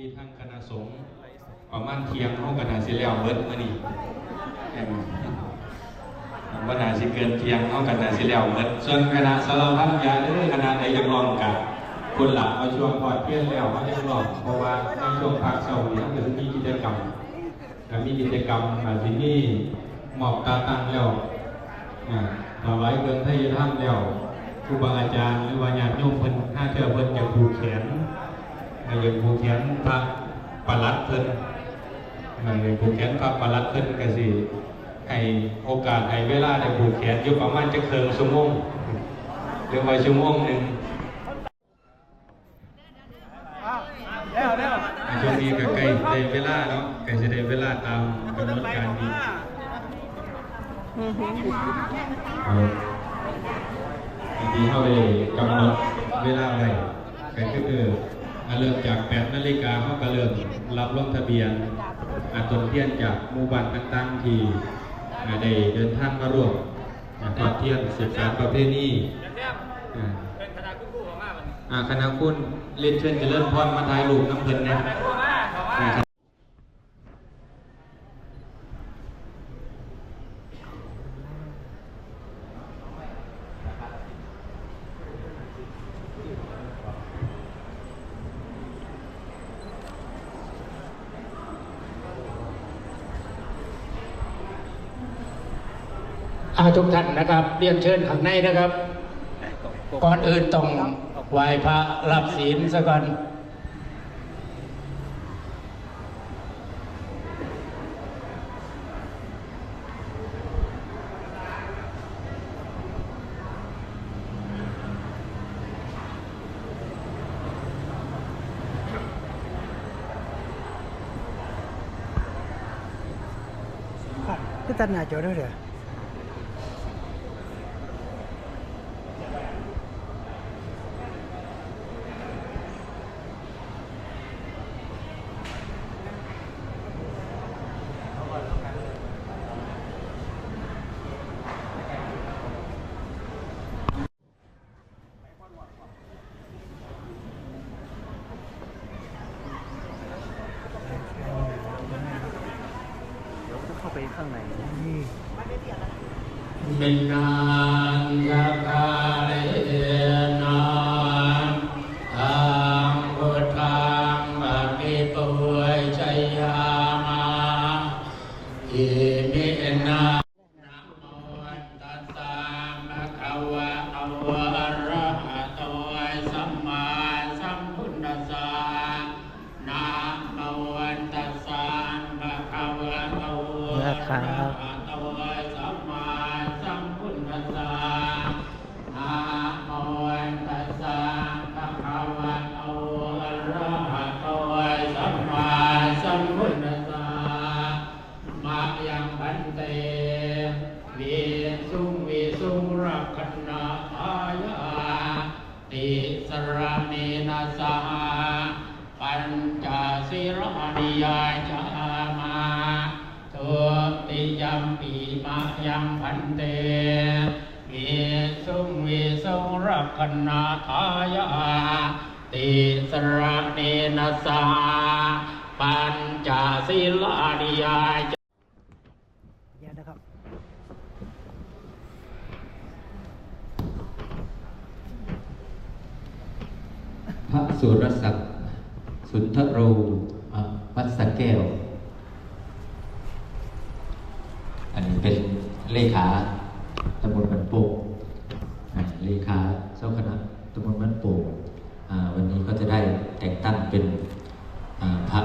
มีทางคณะสงฆ์ประมาณเที่ยงห้องคณะสิแล้วเบิดมื้อนี้แอมบ่น่าสิเกินเที่ยงห้องคณะสิแล้วเบิดส่วนคณะสารพัดยาเด้อคณะใดยากลองกันคุณหลับเอาช่วงพอดเพี้ยนแล้วเขาจะลองเพราะว่าในช่วงภาคเช้านี้จะมีกิจกรรมก็มีกิจกรรมอาจสิมีหมอบตาตั้งแล้วอ่าถวายเบิ่งทายธรรมแล้วครูบาอาจารย์หรือว่าญาติโยมเพิ่นถ้าเจอเพิ่นอยากผูกแขน ให้ยังผูกแขนพระประหลัดเพิ่นให้ผูกแขนพระประหลัดเพิ่นก็สิให้โอกาสให้เวลาได้ผูกแขนอยู่ประมาณจะเคิงชั่วโมงหรือว่าชั่วโมงหนึ่งเร็วเร็วช่วงนี้ก็ใกล้ได้เวลาเนาะใกล้จะได้เวลาตามกำหนดการนี้เอาทีเขาได้กำหนดเวลาไว้ก็คืออ่า เริ่มจาก8นาฬิกาเขาก็เริ่มรับลงทะเบียนอาตนเทียนจากหมู่บ้านต่างๆที่อาได้เดินทางมาร่วมอาทอนเทียนสืบสารประเพณีอาเป็นคณะกู้กู้ของมาวันนี้อ่าคณะคุณเรียนเชิญเจริญพรมาถ่ายรูปน้ำเพลินนะ คณะกู้มาเขาว่า อ่าอาทุกท่านนะค รียนเชิญข้างในนะครับ ก่อนอื่นต้องไหว้พระรับศีลซะก่อน cái tên nhà chỗ đó rồi เดี๋ยวจะเข้า ไปข้างในนี่มินนานยากาเเตวิสุงวิสุงรักขณาอายาติสรเนนะสหปัญจศิรนิยาจามาทุติยัมปีมายังพันเตวิสุงวิสุงรักขณาอายาติสรเนนะสหปัญจศิลานิยา dạ được không พระ สุรศักดิ์สุนทโรอะวัดสระแก้ว อันนี้เป็นเลขาตำบลบันโป่งอะเลขาเจ้าคณะตำบลบันโป่งอ่าวันนี้ก็จะได้แต่งตั้งเป็นอ่าพระ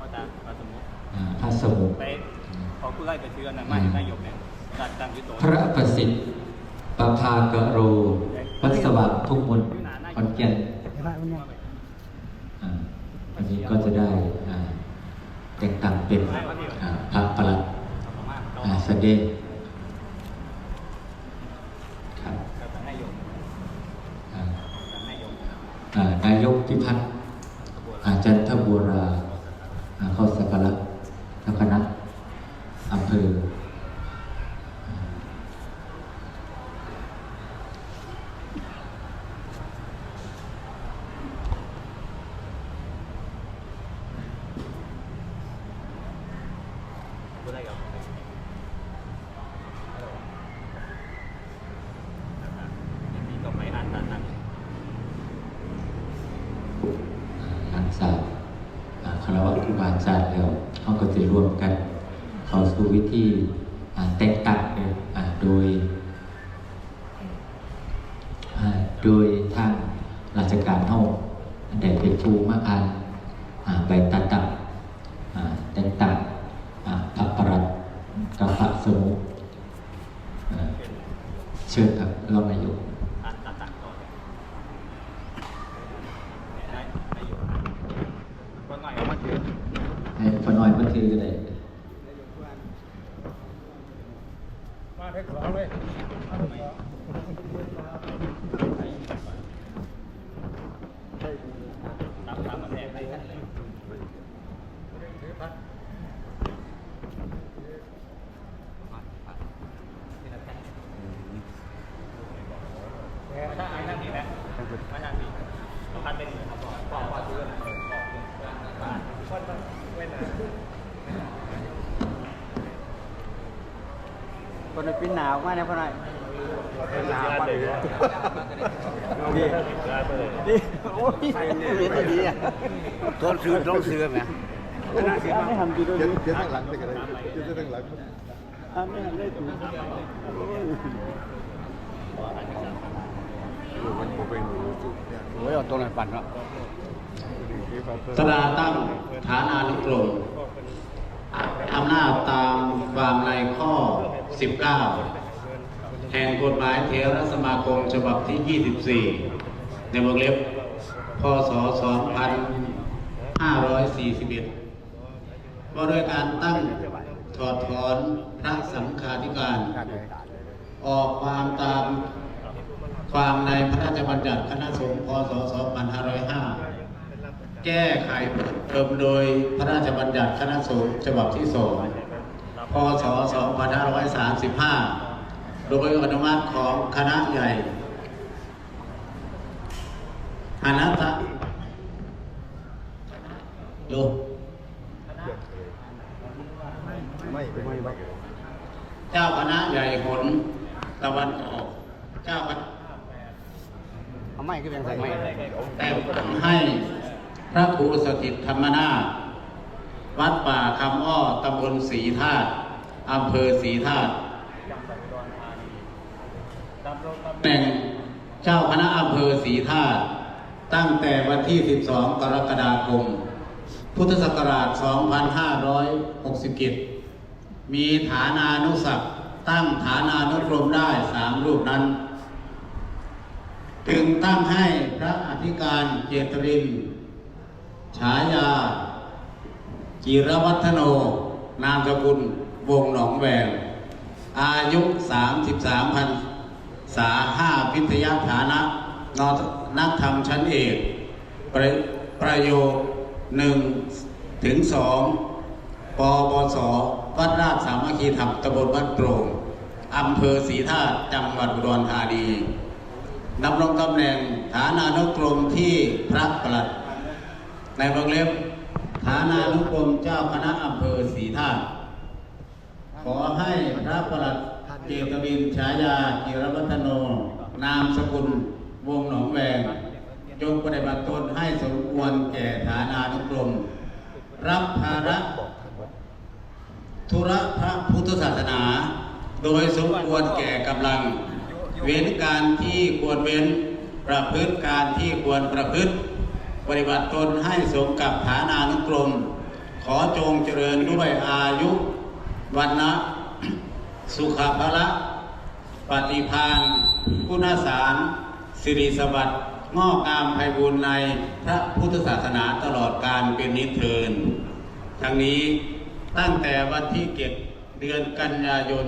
มาตามมาสมมติอ่าพระสมุขไปขอผู้ไล่ไปเชื่อนะมาเห็นนายกเนี่ยตัดตั้งที่ตัวพระประสิทธิ์ปภากโรวัดสว่างทุกมนต์ขอนแก่น วันนี้วันนี้ก็จะได้อ่าแต่งตั้งเป็นอ่าพระประหลัดอ่าสเดชครับ นายก อ่านายก อ่านายกพิพัฒน์อาจันทบัวราอ่าเข้าสักการะเจ้าคณะอำเภอ อะไรกับมีต่อไปอ่านตันนั้น หลังจากอ่าคารวะครูบาอาจารย์แล้วเขาก็จะร่วมกัน เข้าสู่ วิธีอ่าแต่งตั้งเลยอ่าโดยอ่าโดยทางราชการเฮาได้เป็นผู้มาอ่านอ่าใบตัดตั้งอ่าแต่งตั้งอ่าพระประหลัดกับพระสมุอ่าเชิญครับรองนายกอ่านตันตันก่อนได้ได้ Yeah. หนาวมากนะพ่อหน่อยเป็นหนาวมากเลยดีดีโอ้ยเรียนดีอะต้นซื้อต้นซื้อไหมไม่ทำดีด้วยเดี๋ยวเดี๋ยวตั้งหลังไปกันเลยเดี๋ยวตั้งหลังอะไม่ทำได้ถูกมันผมเป็นอยู่โอ้ยเอาต้นไหนปั่นเนาะตราตั้งฐานานุกรมอำนาจตามความในข้อ 19 แห่งกฎหมายเทรสมาคมฉบับที่ 24 ในวงเล็บ พศ 2541 ว่าด้วยการตั้งถอดถอนพระสังฆาธิการ ออกความตามความในพระราชบัญญัติคณะสงฆ์พศ 2505 แก้ไขเพิ่มเติมโดยพระราชบัญญัติคณะสงฆ์ฉบับที่2 พศ 2535 โดยอนุมัติของคณะใหญ่อนัตะลไม่ไม่ไม่เจ้าคณะใหญ่หนตะวันออก เจ้าคณะเอาไม้ก็ยังใส่ไม้แต่งให้พระครูสถิตธรรมนา วัดป่าคำอ้อตำบลศรีธาตุ อำเภอศรีธาตุแหน่งเจ้าคณะอำเภอศรีธาตุตั้งแต่วันที่ 12 กรกฎาคม พุทธศักราช 2567มีฐานานุศักตั้งฐานานุกรมได้สามรูปนั้นจึงตั้งให้พระอธิการเจตริน ฉายา จิรวัฒโน นามสกุลวงหนองแวง อายุ 33พันษาห้าพิทยาฐานะนนักธรรมชั้นเอกประประโยคหนึ่งถึงสองปบสวัดราชสามัคคีธรรมตำบลบ้านโปร่งอำเภอศรีธาตุจังหวัดอุดรธานีดำรงตำแหน่งฐานานุกรมที่พระประหลัดในวงเล็บ ฐานานุกรมเจ้าคณะอำเภอศรีธาตุขอให้พระประหลัดเจตวินฉายาจิรวัฒโน นามสกุล วงหนองแวง จงปฏิบัติตนให้สมควรแก่ฐานานุกรม รับภาระธุระพระพุทธศาสนา โดยสมควรแก่กำลัง เว้นการที่ควรเว้น ประพฤติการที่ควรประพฤติ ปฏิบัติตนให้สมกับฐานานุกรม ขอจงเจริญด้วยอายุวันนะสุขภละ ปฏิพานคุณสาร สิริสวัสดิ์งอกงามไพบูรณ์ในพระพุทธศาสนาตลอดการเป็นนิเทินทั้งนี้ตั้งแต่วันที่เจ็ดเดือนกันยายน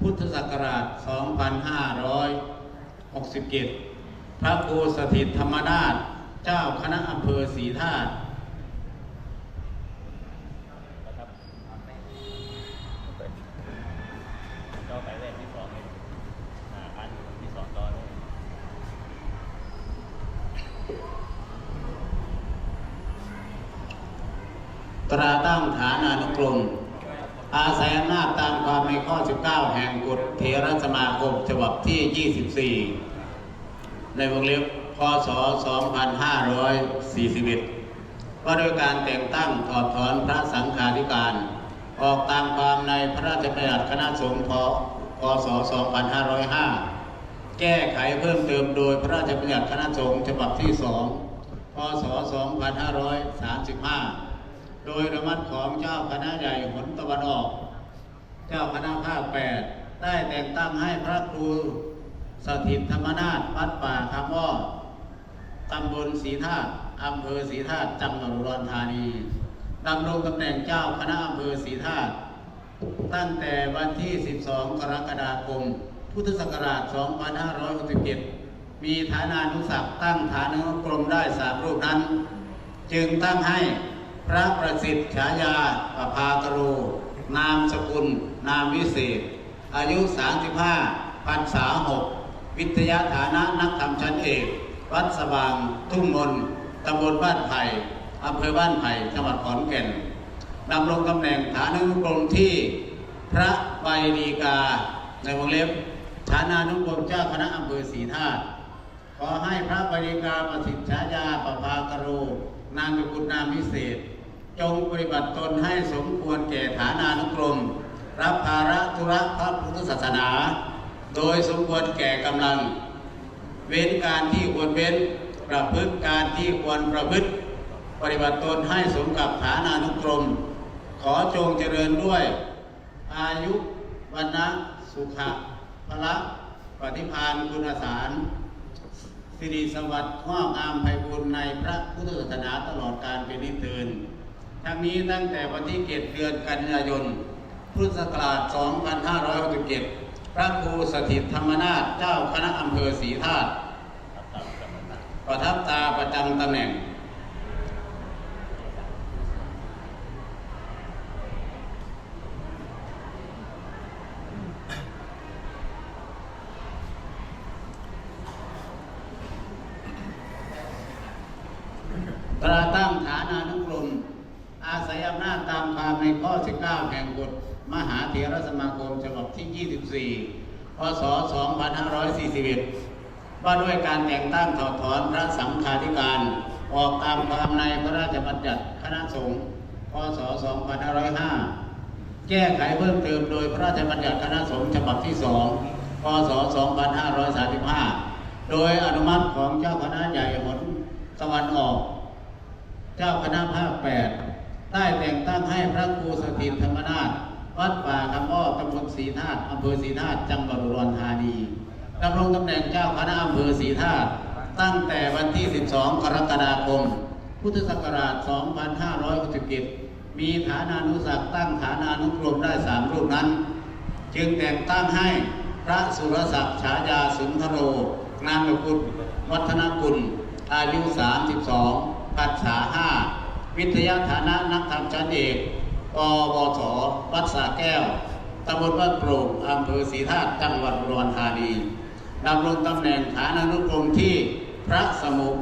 พุทธศักราช 2567 พระครูสถิตธรรมนาถ เจ้าคณะอำเภอศรีธาตุก็ไปเล่นที่สองเลยอันที่สองตอนตราตั้งฐานานุกรม อาศัยอำนาจตามความในข้อ 19 แห่งกฎเทรสมาคมฉบับที่ 24 ในวงเล็บ พศ 2541 ว่าโดยการแต่งตั้งถอดถอนพระสังฆาธิการ ออกตามความในพระราชบัญญัติคณะสงฆ์พพศ 2505 แก้ไขเพิ่มเติมโดยพระราชบัญญัติคณะสงฆ์ฉบับที่ 2 พศ 2535 โดยระมัดของเจ้าคณะใหญ่หนตะวันออก เจ้าคณะภาค 8 ได้แต่งตั้งให้พระครูสถิตธรรมนาถวัดป่าคำอ้อ ตำบลศรีธาตุอำเภอศรีธาตุจังหวัดอุดรธานีดำรงตำแหน่งเจ้าคณะอำเภอศรีธาตุตั้งแต่วันที่ 12 กรกฎาคม พุทธศักราช 2567 มีฐานานุศักดิ์ตั้งฐานุกรมได้สามรูปนั้น จึงตั้งให้พระประสิทธิ์ฉายาปภากโร นามสกุล นามวิเศษ อายุ 35พรรษาหกวิทยาฐานะนักธรรมชั้นเอก วัดสว่างทุ่งมนตำบลบ้านไผ่อำเภอบ้านไผ่จังหวัดขอนแก่นดำรงตำแหน่งฐานุกรมที่พระใบดีกาในวงเล็บฐานานุกรมเจ้าคณะอำเภอศรีธาตุขอให้พระบริกาประสิทธิ์ฉายาปภากโรนามสกุลนามพิเศษ จงปฏิบัติตนให้สมควรแก่ฐานานุกรม รับภาระธุระพระพุทธศาสนา โดยสมควรแก่กำลัง เว้นการที่ควรเว้น ประพฤติการที่ควรประพฤติ ปฏิบัติตนให้สมกับฐานานุกรม ขอจงเจริญด้วย อายุวันนะสุขะพละปฏิภาณคุณสารสิริสวัสดิ์งองามไพบูรณ์ในพระพุทธศาสนาตลอดการเป็นนิเทินทั้งนี้ตั้งแต่วันที่เกตเดือนกันยายน พุทธศักราช 2567 พระครูสถิตธรรมนาถเจ้าคณะอำเภอศรีธาตุประทับตาประจำตำแหน่ง ตราตั้งฐานานุกรม อาศัยอำนาจตามความในข้อ 19 แห่งกฎ มหาเถรสมาคมฉบับที่ 24 พศ 2541 ว่าด้วยการแต่งตั้งถอดถอนพระสังฆาธิการ ออกตามความในพระราชบัญญัติคณะสงฆ์ พศ 2505 แก้ไขเพิ่มเติมโดยพระราชบัญญัติคณะสงฆ์ฉบับที่ 2 พศ 2535 โดยอนุมัติของเจ้าคณะใหญ่หนตะวันออก เจ้าคณะภาค 8 ได้แต่งตั้งให้พระครูสถิตธรรมนาถ วัดป่าคำอ้อตำบลศรีธาตุอำเภอศรีธาตุจังหวัดอุดรธานีดำรงตำแหน่งเจ้าคณะอำเภอศรีธาตุตั้งแต่วันที่ 12 กรกฎาคม พุทธศักราช 2567 มีฐานานุศักดิ์ตั้งฐานานุกรมได้สามรูปนั้น จึงแต่งตั้งให้พระสุรศักดิ์ฉายาสุนทโร นามกุลวัฒนกุล อายุ 32 ปัจฉาห้าวิทยาฐานะนักธรรมชั้นเอก ปวสวัดสาแก้วตำบลบ้านโปร่งอำเภอศรีธาตุจังหวัดอุดรธานีดำรงตำแหน่งฐานานุกรมที่พระสมุข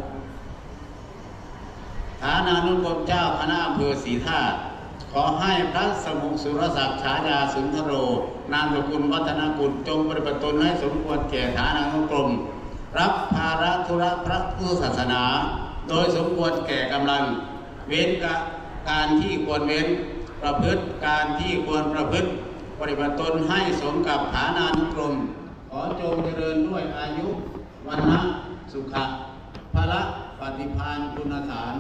ฐานานุกรมเจ้าคณะอำเภอศรีธาตุขอให้พระสมุขสุรศักดิ์ฉายาสุนทโร นามสกุลวัฒนกุลจงปฏิบัติตนให้สมควรแก่ฐานานุกรม รับภาระธุระพระพุทธศาสนา โดยสมควรแก่กำลัง เว้นกการที่ควรเว้น ประพฤติการที่ควรประพฤติปฏิบัติตนให้สมกับฐานานุกรม ขอจงเจริญด้วยอายุวันนะสุขะพละปฏิภาณคุณฐาน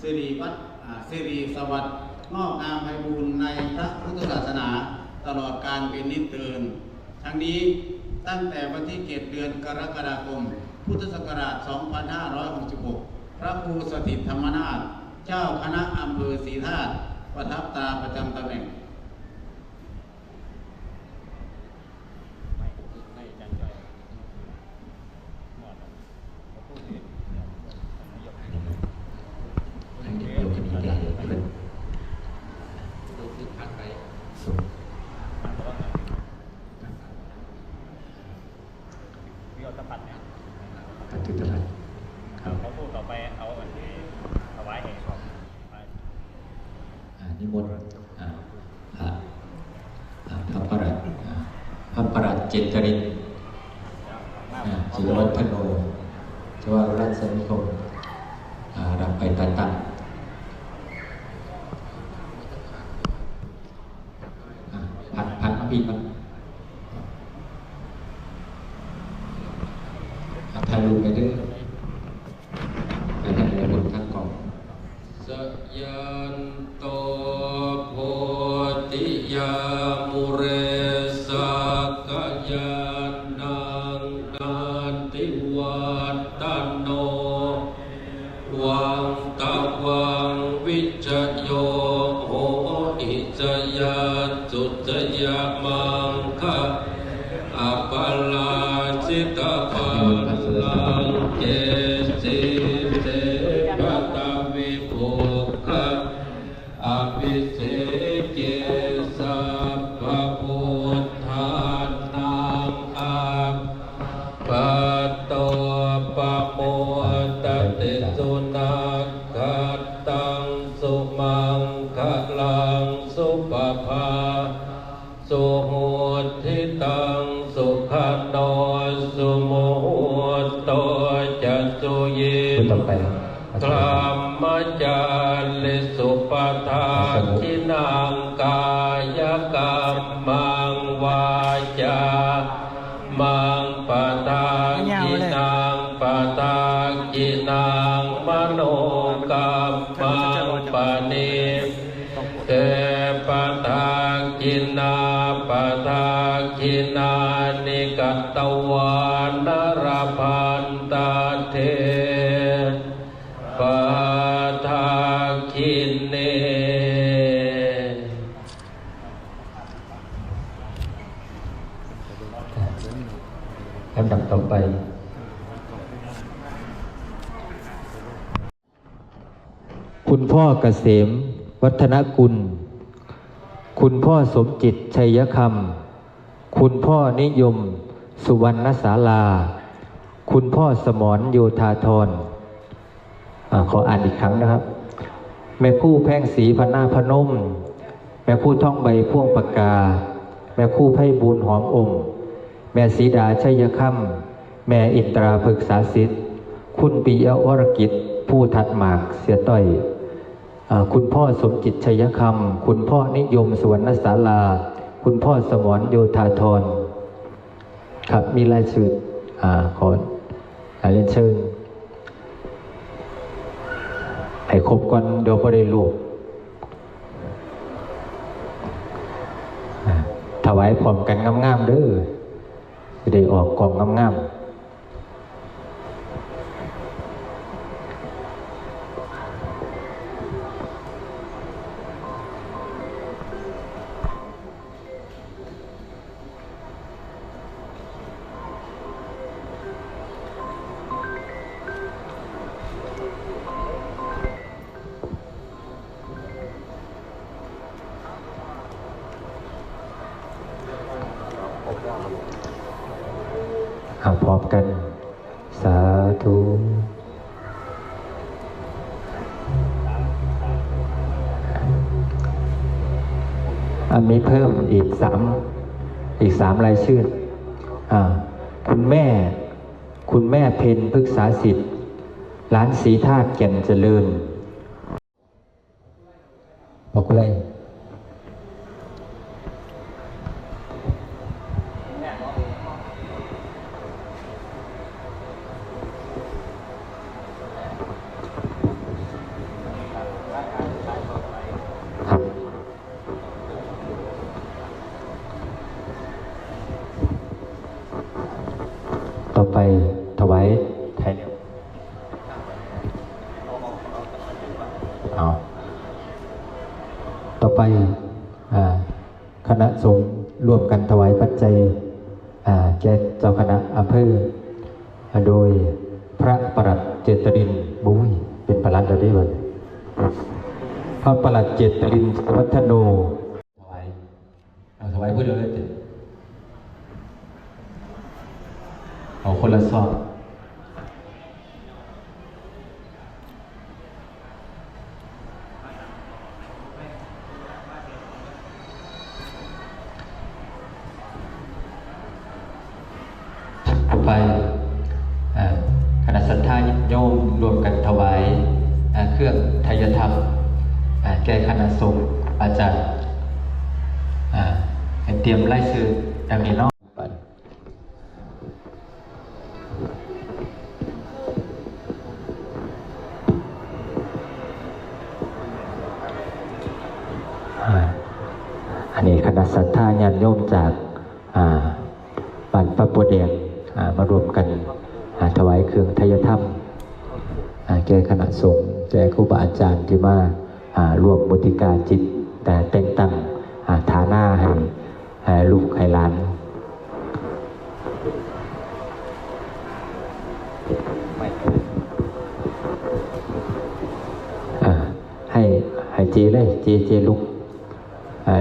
สิริวัฒอ่าสิริสวัสดิ์งอกงามไพบูรณ์ในพระพุทธศาสนาตลอดการเป็นนิจเตือนทั้งนี้ตั้งแต่วันที่เกตเดือนกรกฎาคม พุทธศักราช 2566 พระครูสถิตธรรมนาถเจ้าคณะอำเภอศรีธาตุ ประทับตาประจำตำแหน่งถือนส่งวิโอตปัดเนี่ยกันทุกท่านครับเขาพูดต่อไปเอาอันนี้ถวายให้ครับอ่า นิมนต์พระพระประหลัดพระประหลัดเจตรินจิรวัฒโนชวารัศนิคมรับไปตัดตัง ง กรรมา พ่อเกษม วัฒนกุล คุณพ่อสมจิตชัยคำ คุณพ่อนิยม สุวรรณศาลา คุณพ่อสมรโยธาธรอขออ่านอีกครั้งนะครับ แม่คู่แพ่งสีพนาพนม แม่คู่ท่องใบพ่วงปากกา แม่คู่ไพ่บูนหอมอมแม่สีดาชัยคำ แม่อินตราพึกษาสิทธิ์ คุณปิยวรกิจผู้ทัดหมากเสียต้อย คุณพ่อสมจิตชัยคำคุณพ่อนิยมสวรรณศาลา คุณพ่อสมรโยธาธรครับมีรายชื่ออขออ่าเรียนเชิญให้ครบก่อนเดี๋ยวพอได้รูปถวายพร้อมกันงามๆเด้อจะได้ออกกล่องงามๆ ร้อมกัน สาธุอันมีเพิ่มอีกสามอีกสามรายชื่ออ่าคุณแม่ คุณแม่เพนพฤกษาสิทธิ์ร้านสีท่าแก่นเจริญ บอกเลย ครับ ต่อไปถวายไทยเดียวเอาต่อไปอ่าค ณสงฆ์รวมกันถวายปัจจัยแก่เจ้าคณะอำเภอโดยพระประหลัดเจตรินบุ้ยเป็นประหลัดเราได้วันพระประหลัดเจตรินวัฒโนถวายเอาถวายเพื่อเราได้เต็เอาคนละซอง แก่คณะสงฆ์แก่ครูบาอาจารย์ที่มาอ่ารวมมุติกาจิตแต่แต่งตั้งอ่าฐาหน้าให้ลูกให้หลานให้ให้เจเลยเจเจลุก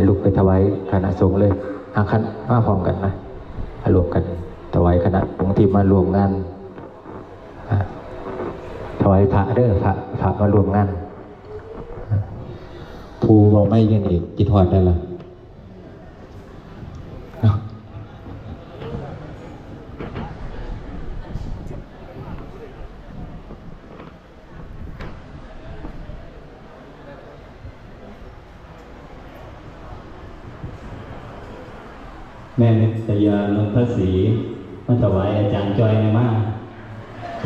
ลุกไปถวายคณะสงฆ์เลยอาคันมาพร้อมกันนะมรวมกันถวายคณะสงฆ์ที่มารวมงานอ่า ถวายพระเด้อพระพระมารวมงานภูบอกไม่ยังอีกจิตหอดได้ละเนาะแม่นิสยาลงพระศรีมาถวายอาจารย์จอยในมา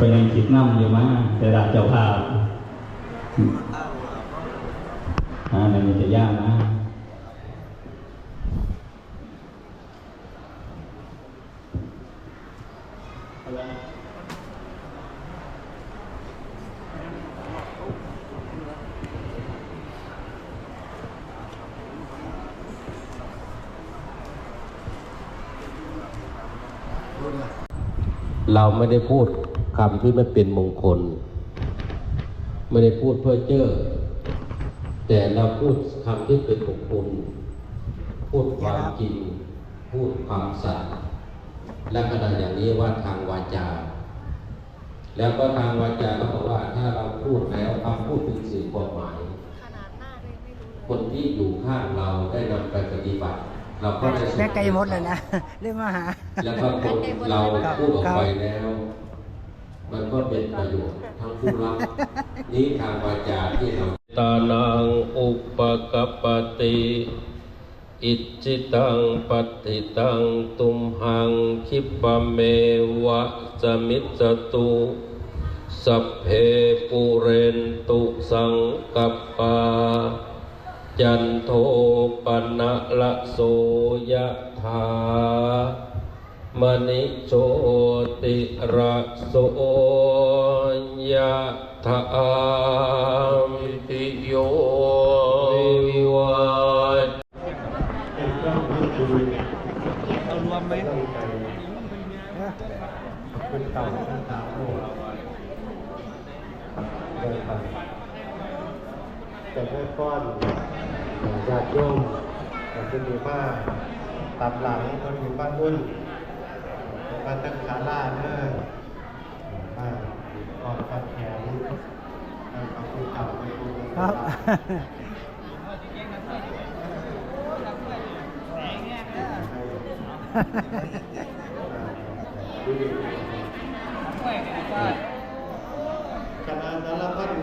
เป็นยังคิดน้ำอยู่มาแต่ละเจ้าภาพอ่าในมันจะยากนะเราไม่ได้พูด คำที่ไม่เป็นมงคล ไม่ได้พูดเพื่อเจ้อแต่เราพูดคำที่เป็นมงคลพูดความจริง พูดความสัตย์และขณะอย่างนี้ว่าทางวาจา แล้วก็ทางวาจาก็บอกว่าถ้าเราพูดแล้วคำพูดเป็นสิ่งความหมาย คนที่อยู่ข้างเราได้นำไปปฏิบัติ เราก็ได้แม่ไกลหมดเลยนะเรียกมาหา แล้วก็คนเราพูดออกไปแล้ว มันก็เป็นประโยชน์ทั้งผู้รับนี้ทางวาจาที่เราตานังอุปกปปติอิจิตังปฏิตังตุมหังคิปะเมวะสมิจตุสัพเพปุเรนตุสังกัปปาจันโทปนะละโสยะธา มณิโชติระโสยะธามติโยวิวัตแต่เพื่อก้อนญาติโยมแต่จะมีมาตามหลังคนอยู่บ้านนุ่น บ้านตั้งขาล่าเนอบ้านก่อนฟันแขนบ้านขอบคุณเก่าไปดูครับคณะนรพัฒน์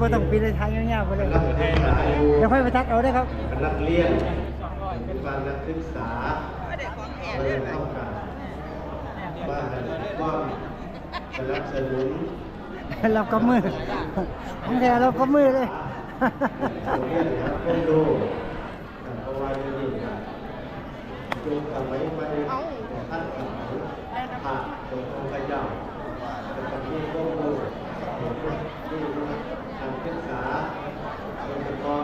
บ่ต้องปีนในทางยาวๆไปเลยนักเรียนอายุเดี๋ยวค่อยไปทักเอาได้ครับเป็นนักเรียนเป็นการนักศึกษาเรียนเข้ากันบ้านว่าสนับสนุนเราก็มือของแท้เราก็มือเลยโรงเรียนครับคนดูเพราะว่าที่นี่ครับจุกเอาไว้ไปท่านสมัยผ่าตรงองค์พระเจ้าเป็นประเทศโลกโลกนี่ การศึกษาโดยเฉพาะ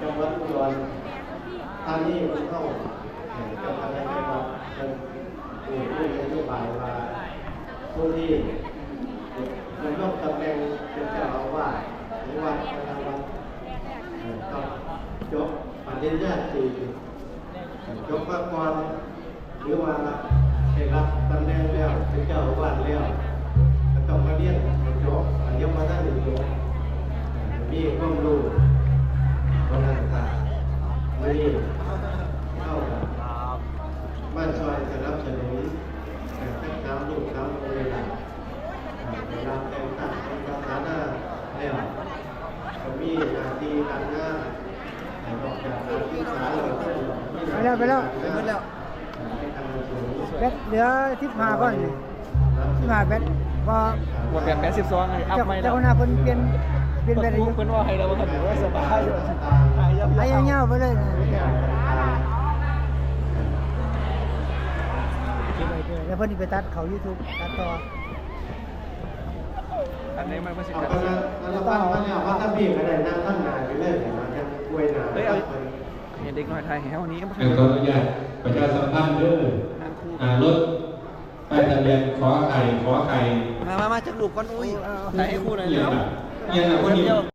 จังหวัดอุดรธานีมันเข้าจะทำให้ได้รับเป็นผู้ผู้นโยบายว่าผู้ที่ดำรงตำแหน่งเป็นเจ้าอาวาสหรือวัดประจำวัดเอ่อต้องจบปริญญาตรีจบมาก่อนหรือว่าได้รับตำแหน่งแล้วเป็นเจ้าอาวาสแล้วต้องมาเรียนให้จบอันยังมาได้ถึงจบ มีความรู้เพราะนั้นค่ะไม่ได้เข้ากับบ้านซอยสนับสนุนแต่ตามลูกตามเวลาเวลาแต่งตั้งเป็นภาษาหน้าแล้วก็มีหน้าที่การงานแต่นอกจากการศึกษาเราก็มีไปแล้วไปแล้วไปแล้วในทางสูงแบตเหลือทิพหาก่อนทิพหาแบตพอหมดแบบแปดสิบสองเลยอัพเจ้าไม่แล้เจ้าวหน้าเพิ่นเปลี่ยน เปลี่ยนแบตอายุเพิ่นว่าให้เราว่าถือว่าสบายอยู่หายยาวไอ้เงี้ยไปเลยนะแล้วเพิ่นนี่ไปตัดเขา YouTube ตัดต่ออันนี้มันไม่ใช่เอาการไปแล้วแล้วตั้งมาแล้วว่าถ้าพี่ก็ได้นั่งตั้งนานไปเลยนะจะกล้วยหนาเฮ้ยเอาเห็นเด็กน้อยไทยแห่วันนี้ก็แล้วก็อนุญาตประชาสัมพันธ์เด้ออ่ารถป้ายทะเบียนขอไข่ขอไข่มามามาจักรูปก้อนอุ้ยถ่ายให้คู่หน่อยเอีเร็ยงว อะเอียงอะคนนี้